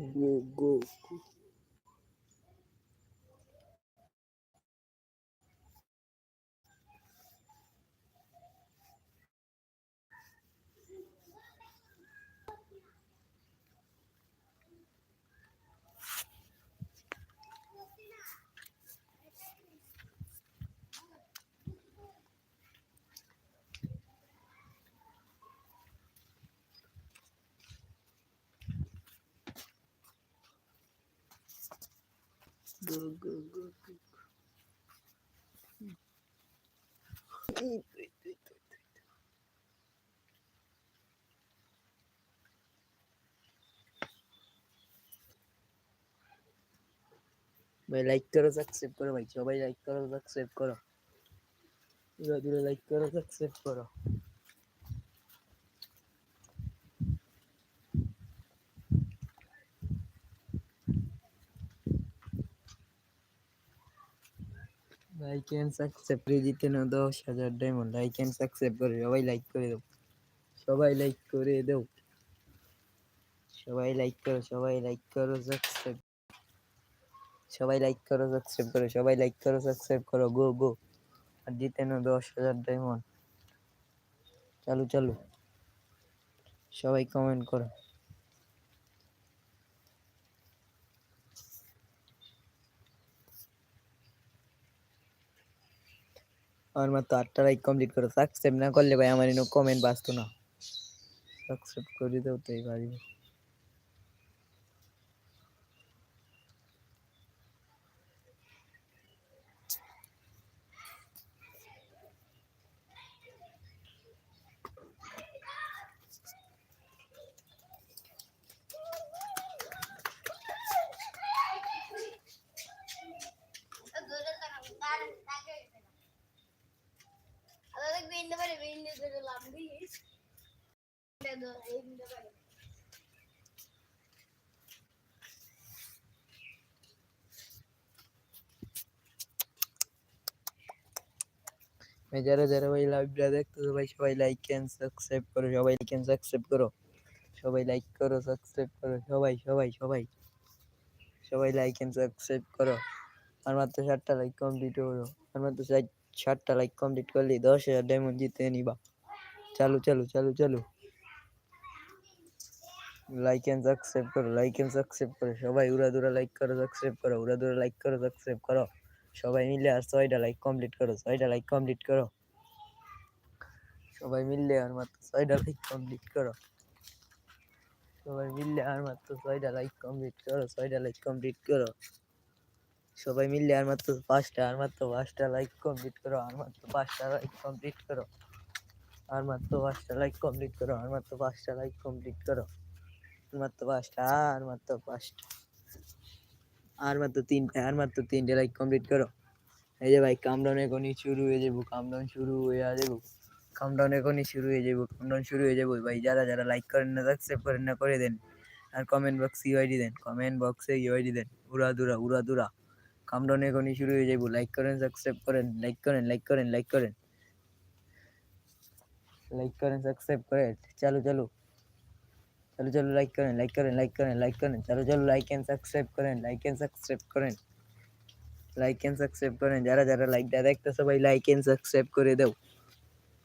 Goku. গো গো গো গো গো গো ভাই like করো subscribe করো ভাই সবাই লাইক করো সাবস্ক্রাইব করো দূরে দূরে লাইক করো সাবস্ক্রাইব করো লাইক এন্ড সাবস্ক্রাইব করে জিতে না, দশ হাজার ডায়মন্ড লাইক এন্ড সাবস্ক্রাইব করে সবাই লাইক করে দাও সবাই লাইক করে দাও সবাই লাইক করো, সবাই লাইক করো সাবস্ক্রাইব সবাই লাইক করো সাবস্ক্রাইব করো, সবাই লাইক করো সাবস্ক্রাইব করো গো গো আর জিতে নাও দশ হাজার ডায়মন্ড চালু চালু। সবাই কমেন্ট করো। আমার মাত্র আটটা লাইক কমপ্লিট করো। সাবস্ক্রাইব না করলে ভাই আমার এনে কমেন্ট বাঁচতো না। সাবস্ক্রাইব করে দাও তো এই পারিব যারা যারা ভাই লাইভটা সবাই লাইক এন্ড সাবস্ক্রাইব করো, সবাই লাইক এন্ড সাবস্ক্রাইব করো। সবাই লাইক করো সাবস্ক্রাইব করো, সবাই সবাই সবাই। সবাই লাইক এন্ড সাবস্ক্রাইব করো। আর মাত্র ষাটটা লাইক কমপ্লিট করো আর মাত্র ষাট- ষাটটা লাইক কমপ্লিট করলে দশ হাজার ডায়মন্ড জিতে নিবা। চালু চালু চালু চালু। লাইক এন্ড সাবস্ক্রাইব করো লাইক এন্ড সাবস্ক্রাইব করো। সবাই উড়া দুরা লাইক করো সাবস্ক্রাইব করো, উড়া দুরা লাইক করো সাবস্ক্রাইব করো। সবাই মিলে আর ছয়টা লাইক কমপ্লিট করো, ছয়টা লাইক কমপ্লিট করো। সবাই মিললে আর মাত্র ছয়টা লাইক কমপ্লিট করো। সবাই মিললে আর মাত্র ছয়টা লাইক কমপ্লিট করো, ছয়টা লাইক কমপ্লিট করো। সবাই মিললে আর মাত্র পাঁচটা, আর মাত্র পাঁচটা লাইক কমপ্লিট করো, আর মাত্র পাঁচটা লাইক কমপ্লিট করো। আর মাত্র পাঁচটা লাইক কমপ্লিট করো, আর মাত্র পাঁচটা লাইক কমপ্লিট করো। মাত্র পাঁচটা, আর মাত্র পাঁচটা। আর মাত্র তিনটা আর মাত্র তিনটে লাইক কমপ্লিট করো। এই যে ভাই কামডাউন এখনই শুরু হয়ে যাব কামডাউন শুরু হয়ে যাব। কামডাউন এখনই শুরু হয়ে যাব কামডাউন শুরু হয়ে যাব। ভাই, যারা যারা লাইক করেন না সাবস্ক্রাইব করেন না, করে দেন। আর কমেন্ট বক্সে ইউআইডি দেন কমেন্ট বক্সে ইউআইডি দেন। উড়া, দুরা উড়া, দুরা। কামডাউন এখনই শুরু হয়ে যাব। লাইক করেন সাবস্ক্রাইব করেন লাইক করেন লাইক করেন লাইক করেন। লাইক করেন সাবস্ক্রাইব করেন চালু চালু চালু চালু লাইক করেন লাইক করেন লাইক করেন লাইক করেন চালু চালু লাইক এন্ড সাবস্ক্রাইব করেন লাইক এন্ড সাবস্ক্রাইব করেন লাইক এন্ড সাবস্ক্রাইব করেন যারা যারা লাইকটা দেখতে সবাই লাইক এন্ড সাবস্ক্রাইব করে দাও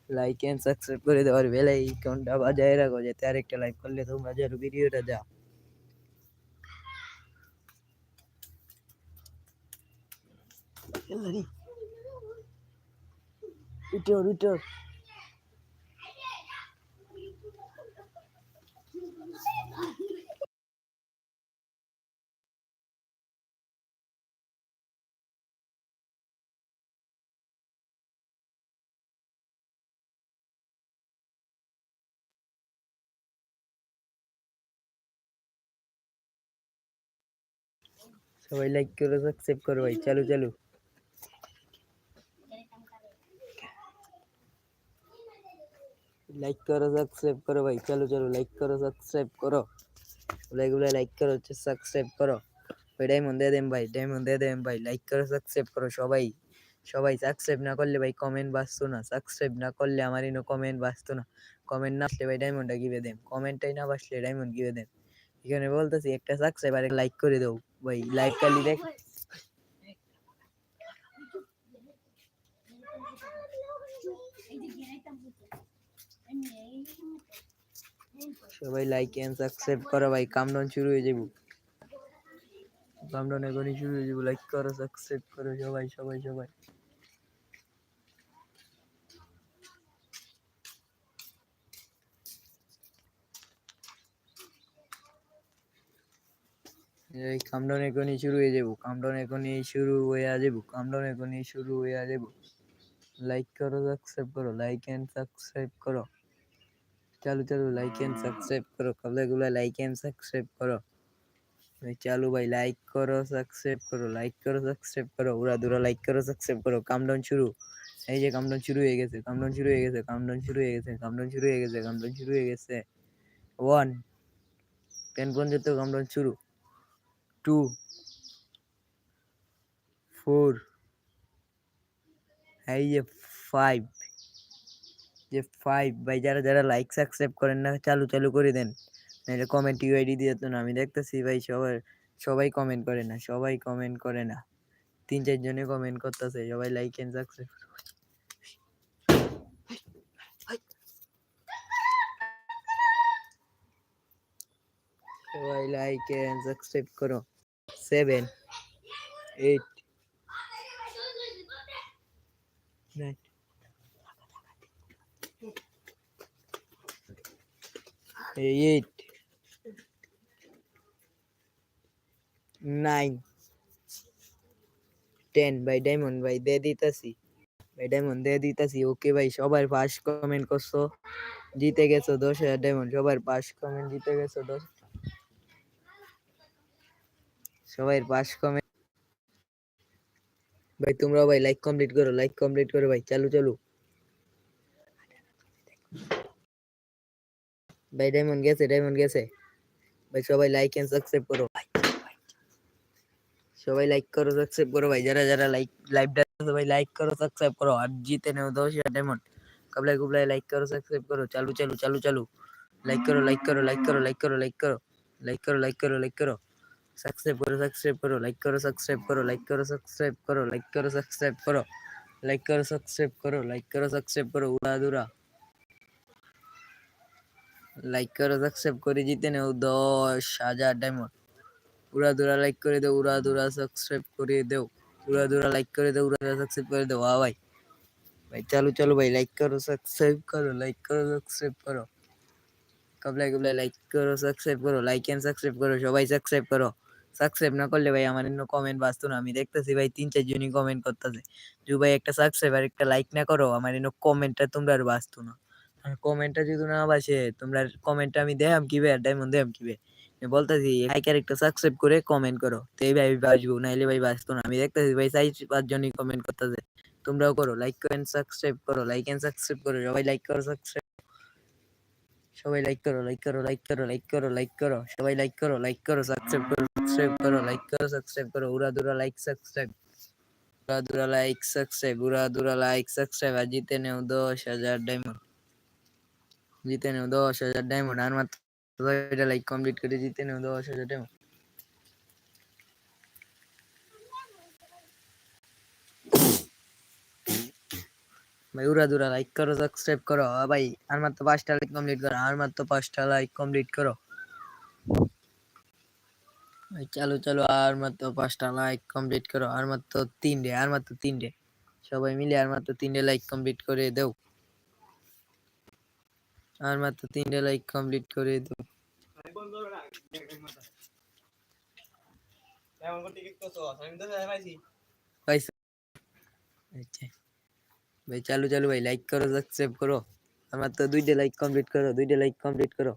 লাইক এন্ড সাবস্ক্রাইব করে দাও আর বেল আইকনটা বাজায় রাখো যাতে আরেকটা লাইক করলে তোমরা যার ভিডিওটা যাও উঠো উঠো সবাই লাইক করো সাবস্ক্রাইব করো ভাই চালু চালু লাইক করো সাবস্ক্রাইব করো ভাই চালু চালু লাইক করো সাবস্ক্রাইব করো এগুলো লাইক করো হচ্ছে সাবস্ক্রাইব করো ওই ডায়মন্ড দিয়ে দেন ভাই ডায়মন্ড দিয়ে দেন ভাই লাইক করো সাবস্ক্রাইব করো সবাই সবাই সাবস্ক্রাইব না করলে ভাই কমেন্ট বাঁচতো না সাবস্ক্রাইব না করলে আমার ইনো কমেন্ট বাঁচতো না কমেন্ট না আসলে ভাই ডায়মন্ডটা গিয়ে দেন কমেন্টটাই না বাসলে ডায়মন্ড গিয়ে দেন এখানে বলতেছি একটা সাবস্ক্রাইবার লাইক করে দাও ভাই লাইক খালি দেখ সবাই লাইক এন্ড সাবস্ক্রাইব করো ভাই কামডাউন শুরু হয়ে যাব। কামডাউন এখনই শুরু হয়ে যাব লাইক করো সাবস্ক্রাইব করো, সবাই সবাই সবাই। এই কামডাউন এখনই শুরু হয়ে যাব কামডাউন এখনই শুরু হয়ে যাব কামডাউন এখনই শুরু হয়ে যাব। লাইক করো সাবস্ক্রাইব করো লাইক এন্ড সাবস্ক্রাইব করো। চালু চালু লাইক এন্ড সাবস্ক্রাইব করো কবলাগুলা লাইক এন্ড সাবস্ক্রাইব করো চালু ভাই লাইক করো সাবস্ক্রাইব করো লাইক করো সাবস্ক্রাইব করো উড়া দুরা লাইক করো সাবস্ক্রাইব করো কামডাউন শুরু এই যে কামডাউন শুরু হয়ে গেছে কামডাউন শুরু হয়ে গেছে কামডাউন শুরু হয়ে গেছে কামডাউন শুরু হয়ে গেছে কামডাউন শুরু হয়ে গেছে ওয়ান টেন পর্যন্ত কামডাউন শুরু টু ফোর এই যে ফাইভ যে ফাইভ ভাই যারা যারা লাইক সাবস্ক্রাইব করেন না, চালু চালু করে দেন। নাহলে কমেন্ট ইউআইডি দিয়ে তো না। আমি দেখতেছি ভাই সবার, সবাই কমেন্ট করে না, সবাই কমেন্ট করে না। তিন চারজনে কমেন্ট করতেছে, সবাই লাইক এন্ড সাবস্ক্রাইব সবাই লাইক এন্ড সাবস্ক্রাইব করো। Seven eight nine eight nine ten ভাই ডায়মন্ড ভাই দিয়ে দিতাছি ভাই ডায়মন্ড দিয়ে দিতাছি ওকে ভাই, সবার পাস কমেন্ট করছ, জিতে গেছো দশ হাজার ডায়মন্ড সবার পাস কমেন্ট জিতে গেছো দশ সবাই পাস কমেন্ট ভাই, তোমরাও ভাই লাইক কমপ্লিট করো লাইক কমপ্লিট করো, ভাই, চালু চালু। ভাই ডায়মন্ড গেছে ডায়মন্ড গেছে ভাই সবাই লাইক এন্ড সাবস্ক্রাইব করো সবাই লাইক করো সাবস্ক্রাইব করো ভাই যারা যারা লাইক লাইভটা ভাই লাইক করো সাবস্ক্রাইব করো আর জিতে নেও দশ ডায়মন্ড কবলাই কুবলাই লাইক করো সাবস্ক্রাইব করো চালু চালু চালু চালু লাইক করো লাইক করো লাইক করো লাইক করো লাইক করো লাইক করো লাইক করো লাইক করো সাবস্ক্রাইব করো সাবস্ক্রাইব করো লাইক করো সাবস্ক্রাইব করো লাইক করো সাবস্ক্রাইব করো লাইক করো সাবস্ক্রাইব করো লাইক করো সাবস্ক্রাইব করো লাইক করো সাবস্ক্রাইব করো উড়া দুরা লাইক করো সাবস্ক্রাইব করে জিতে নেও। দশ হাজার ডায়মন্ড উড়া দুরা লাইক করে দাও, উড়া দুরা সাবস্ক্রাইব করে দাও। উড়া দুরা লাইক করে দাও, উড়া দুরা সাবস্ক্রাইব করে দাও। আ ভাই। ভাই, চালু চালু, ভাই। লাইক করো সাবস্ক্রাইব করো লাইক করো সাবস্ক্রাইব করো। কবলাই কবলাই লাইক করো সাবস্ক্রাইব করো। লাইক এন্ড সাবস্ক্রাইব করো, সবাই সাবস্ক্রাইব করো। সাবস্ক্রাইব না করলে ভাই আমার ইন্ন কমেন্ট বাঁচতো না। আমি দেখতেছি ভাই তিন, চার জনই কমেন্ট করতেছে। যদি ভাই একটা সাবস্ক্রাইব আর একটা লাইক না করো, আমার ইন্ন কমেন্টটা তোমরা আর বাঁচতো না। কমেন্টটা যদি না বাসে, তোমরা কমেন্টটা আমি দেখাম কিবে ডায়মন্ড দেখাম কিবে? বলতেছি লাইক আর একটা সাবস্ক্রাইব করে কমেন্ট করো। তো এই ভাই বাসবো, নাইলে ভাই বাঁচতো না। আমি দেখতেছি ভাই চাই পাঁচ জনই কমেন্ট করতেছে। তোমরাও করো লাইক করেন সাবস্ক্রাইব করো লাইক এন্ড সাবস্ক্রাইব করো, সবাই লাইক করো সাবস্ক্রাইব সবাই লাইক করো লাইক করো লাইক করো লাইক করো লাইক করো। সবাই লাইক করো লাইক করো সাবস্ক্রাইব করো সাবস্ক্রাইব করো লাইক করো সাবস্ক্রাইব করো। উড়া দুরা লাইক সাবস্ক্রাইব উড়া দুরা লাইক সাবস্ক্রাইব উড়া দুরা লাইক সাবস্ক্রাইব আর জিতে নেও দশ হাজার ডায়মন্ড জিতে নেও দশ হাজার ডায়মন্ড আর মাত্র লাইক কমপ্লিট করে জিতে নেও দশ হাজার ডায়মন্ড ভাই, উড়া দুরা লাইক করো সাবস্ক্রাইব করো। ভাই, আর মাত্র পাঁচটা লাইক কমপ্লিট করো, আর মাত্র পাঁচটা লাইক কমপ্লিট করো। চালু চালু, আর মাত্র পাঁচটা লাইক কমপ্লিট করো, আর মাত্র তিনটে, আর মাত্র তিনটে। সবাই মিলে আর মাত্র তিনটে লাইক কমপ্লিট করে দেও। আর মাত্র তিনটে লাইক কমপ্লিট করে পাইছো? আচ্ছা। ভাই, চালু চালু ভাই লাইক করো সাবস্ক্রাইব করো। আর মাত্র দুইটা লাইক কমপ্লিট করো, দুইটা লাইক কমপ্লিট করো।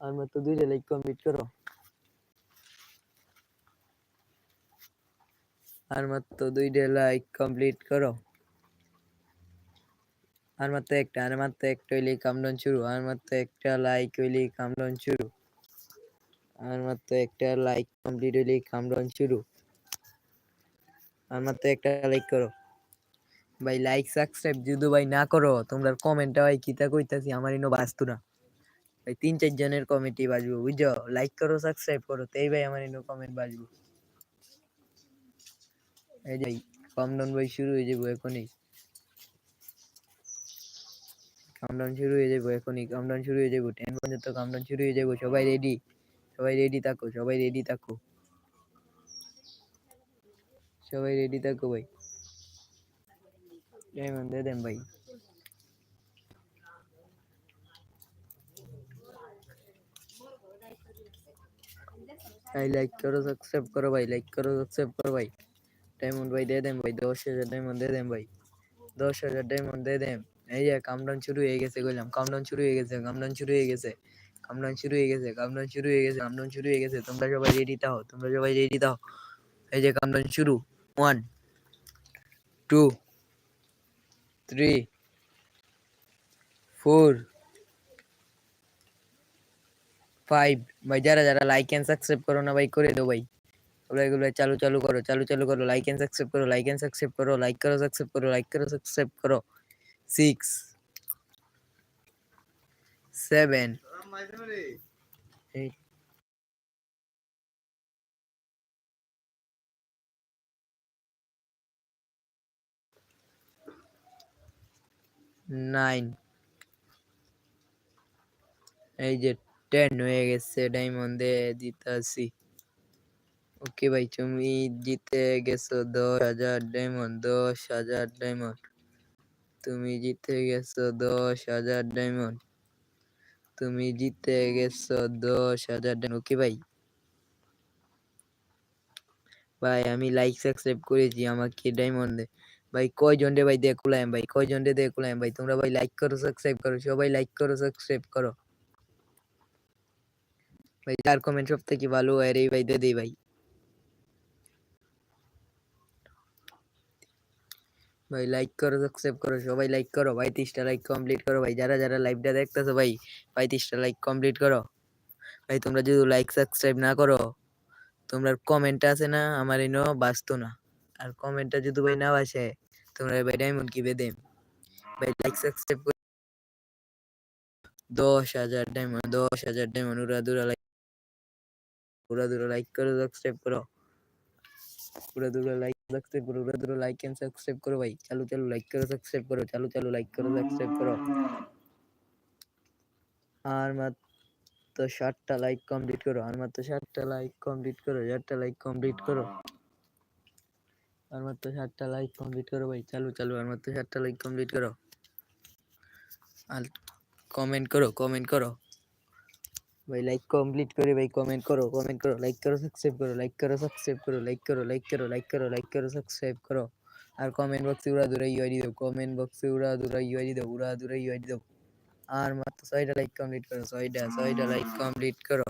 আর মাত্র দুইটা লাইক কমপ্লিট করো। আর মাত্র দুইটা লাইক কমপ্লিট করো। আর মাত্র একটা, আর মাত্র একটা হইলেই কামডাউন শুরু, আর মাত্র একটা লাইক হইলেই কামডাউন শুরু, আর মাত্র একটা লাইক কমপ্লিট হইলেই কামডাউন শুরু, আর মাত্র একটা লাইক করো। ভাই লাইক সাবস্ক্রাইব যদি ভাই না করো, তোমরা কমেন্টটা ভাই কিতা কইতাছি আমার ইনো বাস্তু না। ভাই, তিন চার জনের কমিটি বাজবো বুঝছ? লাইক করো সাবস্ক্রাইব করো তাই ভাই আমার ইনো কমেন্ট বাজবো এই যাই কাউন্টডাউন ভাই শুরু হয়ে যাব এখনই। কাউন্টডাউন শুরু হয়ে যাব এখনই কাউন্টডাউন শুরু হয়ে যাব টেন পর্যন্ত কাউন্টডাউন শুরু হয়ে যাব, সবাই রেডি সবাই রেডি থাকো, সবাই রেডি থাকো। সবাই রেডি থাকো ভাই। দিয়ে দেন ভাই। ভাই লাইক করো সাবস্ক্রাইব করো ভাই লাইক করো সাবস্ক্রাইব করো ভাই। ডায়মন্ড ভাই, দিয়ে দেন ভাই, দশ হাজার ডায়মন্ড দিয়ে দেন ভাই। দশ হাজার ডায়মন্ড দিয়ে দেন। এই যে কাউন্টডাউন শুরু হয়ে গেছে বললাম কাউন্টডাউন শুরু হয়ে গেছে কাউন্টডাউন শুরু হয়ে গেছে কাউন্টডাউন শুরু হয়ে গেছে কাউন্টডাউন শুরু হয়ে গেছে কাউন্টডাউন শুরু হয়ে গেছে, তোমরা সবাই রেডি দাও তোমরা সবাই রেডি দাও এই যে কাউন্টডাউন শুরু one two three four five ভাই, যারা যারা লাইক এন্ড সাবস্ক্রাইব করো না ভাই, করে দাও ভাই। তোমরা এগুলো চালু চালু করো, চালু চালু করো লাইক এন্ড সাবস্ক্রাইব করো লাইক এন্ড সাবস্ক্রাইব করো লাইক করো সাবস্ক্রাইব করো লাইক করো সাবস্ক্রাইব করো। সিক্স সেভেন এইট নাইন এই যে টেন হয়ে গেছে ডায়মন্ডে দিতাছি ওকে ভাই, তুমি জিতে গেছো দশ হাজার ডায়মন্ড দশ হাজার ডায়মন্ড তুমি জিতে গেছো দশ হাজার ডায়মন্ড তুমি জিতে গেছো দশ হাজার ডায়মন্ড ওকে ভাই ভাই, আমি লাইক সাবস্ক্রাইব করেছি, আমাকে ডায়মন্ড দে। ভাই, কয়জন রে ভাই দেখলাম ভাই, কয়জন রে দেখলাম ভাই, তোমরা ভাই লাইক করো সাবস্ক্রাইব করো, সবাই লাইক করো সাবস্ক্রাইব করো। ভাই, যার কমেন্ট সব থেকে ভালো হয় রে ভাই, দে দেই ভাই। ভাই লাইক করো সাবস্ক্রাইব করো, সবাই লাইক করো ভাই তিরিশটা লাইক কমপ্লিট করো ভাই, যারা যারা লাইভটা দেখতেছো ভাই ভাই তিরিশটা লাইক কমপ্লিট করো। ভাই, তোমরা যদি লাইক সাবস্ক্রাইব না করো, তোমরা কমেন্ট আছে না, আমার এনো বাঁচতো না। আর কমেন্টটা যদি ভাই না বাসে তোমরা ভাই ডায়মন্ড কি বেদেম ভাই লাইক সাবস্ক্রাইব দশ হাজার ডায়মন্ড দশ হাজার ডায়মন্ড উড়া দুরা লাইক উড়া দুরা লাইক করো সাবস্ক্রাইব করো। উড়া দুরা লাইক সাবস্ক্রাইব করো উড়া দুরা লাইক এন্ড সাবস্ক্রাইব করো ভাই। চালু চালু লাইক করো সাবস্ক্রাইব করো, চালু চালু লাইক করো সাবস্ক্রাইব করো। আর মাত্র ষাটটা লাইক কমপ্লিট করো, আর মাত্র ষাটটা লাইক কমপ্লিট করো, ষাটটা লাইক কমপ্লিট করো। আর মাত্র ষাটটা লাইক কমপ্লিট করো ভাই, চালু চালু, আর মাত্র ষাটটা লাইক কমপ্লিট করো। আর কমেন্ট করো কমেন্ট করো। ভাই লাইক কমপ্লিট করে ভাই কমেন্ট করো কমেন্ট করো লাইক করো সাবস্ক্রাইব করো লাইক করো সাবস্ক্রাইব করো লাইক করো লাইক করো লাইক করো লাইক করো সাবস্ক্রাইব করো। আর কমেন্ট বক্সে উড়া দূরে ইউআইডি দাও কমেন্ট বক্সে উড়া দূরে ইউআইডি দাও, উড়া দূরে ইউআইডি দাও। আর মাত্র ছয়টা লাইক কমপ্লিট করো, ছয়টা ছয়টা লাইক কমপ্লিট করো।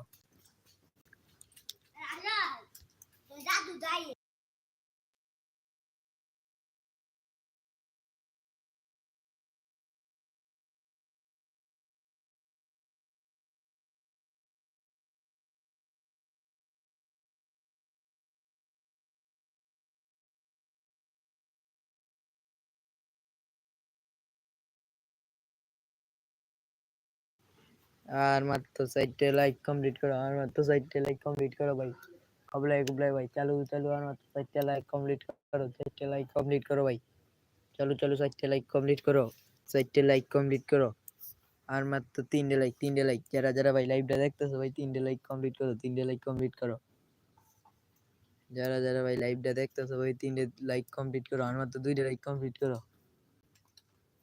আর মাত্র চারটে লাইক কমপ্লিট করো আর মাত্র চারটে লাইক কমপ্লিট করো ভাই কবলাই কবলাই ভাই চালু চালু আর মাত্র চারটে লাইক কমপ্লিট করো চারটে লাইক কমপ্লিট করো ভাই চালু চালু চারটে লাইক কমপ্লিট করো চারটে লাইক কমপ্লিট করো আর মাত্র তিনটে লাইক তিনটে লাইক যারা যারা ভাই লাইভটা দেখতেছো ভাই তিনটে লাইক কমপ্লিট করো তিনটে লাইক কমপ্লিট করো যারা যারা ভাই লাইভটা দেখতেছো ভাই তিনটে লাইক কমপ্লিট করো আর মাত্র দুইটা লাইক কমপ্লিট করো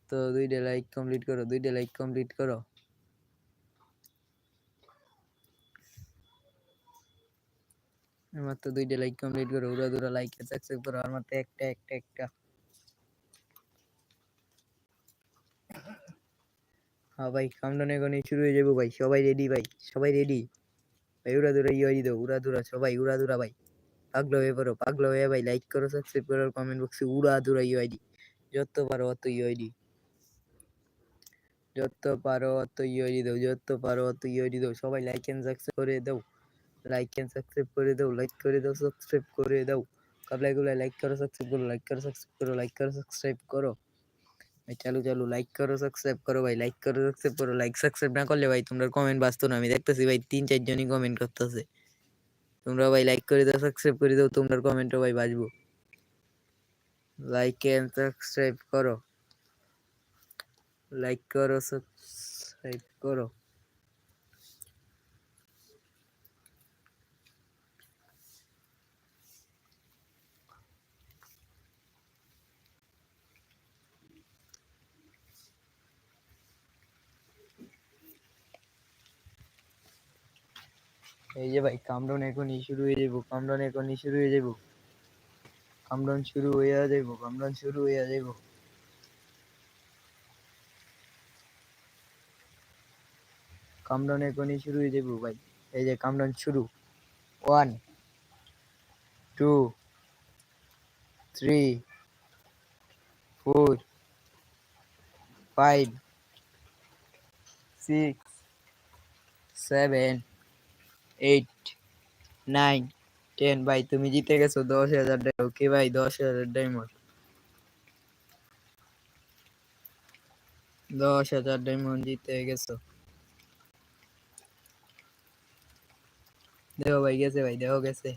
তো দুইটা লাইক কমপ্লিট করো দুইটা লাইক কমপ্লিট করো মাত্র দুইটা লাইক কমপ্লিট করো উড়া দুরা লাইক সাবস্ক্রাইব করো আর মাত্র একটা একটা একটা। হ্যাঁ ভাই কাউন্টডাউন এখন শুরু হয়ে যাব ভাই। সবাই রেডি ভাই, সবাই রেডি ভাই, উড়া দুরা ইয়ে দাও, উড়া দুরা সবাই, উড়া দুরা ভাই। পাগলো হয়ে পড়ো, পাগলো হয়ে ভাই লাইক করো সাবস্ক্রাইব করো কমেন্ট বক্সে উড়া দুরা ইউআইডি যত পারো অত ইউআইডি যত পারো অত ইউআইডি দাও, যত পারো অত ইউআইডি দাও, সবাই লাইক এন্ড সাবস্ক্রাইব করে দাও। লাইক এন্ড সাবস্ক্রাইব করে দাও লাইক করে দাও সাবস্ক্রাইব করে দাও। কাবলাই গুলাই লাইক করো সাবস্ক্রাইব করো লাইক করো সাবস্ক্রাইব করো লাইক করো সাবস্ক্রাইব করো। ভাই, চালু চালু লাইক করো সাবস্ক্রাইব করো, ভাই লাইক করো সাবস্ক্রাইব করো লাইক সাবস্ক্রাইব না করলে ভাই তোমরা কমেন্ট বাঁচতো না। আমি দেখতেছি ভাই তিন চারজনই কমেন্ট করতেছে। তোমরা ভাই লাইক করে দাও সাবস্ক্রাইব করে দাও তোমরা কমেন্টও ভাই বাঁচবো। লাইক এন্ড সাবস্ক্রাইব করো। লাইক করো সাবস্ক্রাইব করো। এই যে ভাই কামডাউন এখনই শুরু হয়ে যাব কামডাউন এখনই শুরু হয়ে যাব কামডাউন শুরু হয়ে যাব কামডাউন শুরু হয়ে যাব কামডাউন এখনই শুরু হয়ে যাব ভাই, এই যে কামডাউন শুরু। One two three four five six seven eight nine ten ভাই তুমি জিতে গেছো দশ হাজার ডায়মন্ড ওকে ভাই দশ হাজার ডায়মন্ড দশ হাজার ডায়মন্ড জিতে গেছো দেখো ভাই গেছে ভাই দেখো গেছে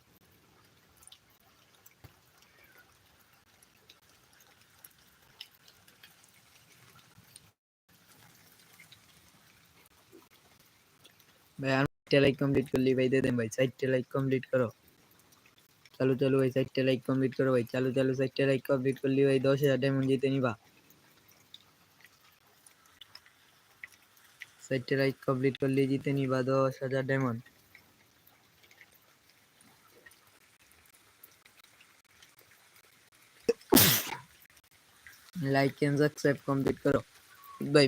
ভাই আর চারটে লাইক কমপ্লিট করলি ভাই দেন ভাই, চারটে লাইক কমপ্লিট করো। চালু চালু ভাই, চারটে লাইক কমপ্লিট করো ভাই, চালু চালু চারটে লাইক কমপ্লিট করলি ভাই, দশ হাজার ডায়মন্ড জিতে নিবা। চারটে লাইক কমপ্লিট করলি, জিতে নিবা দশ হাজার diamond like and subscribe complete করো। ভাই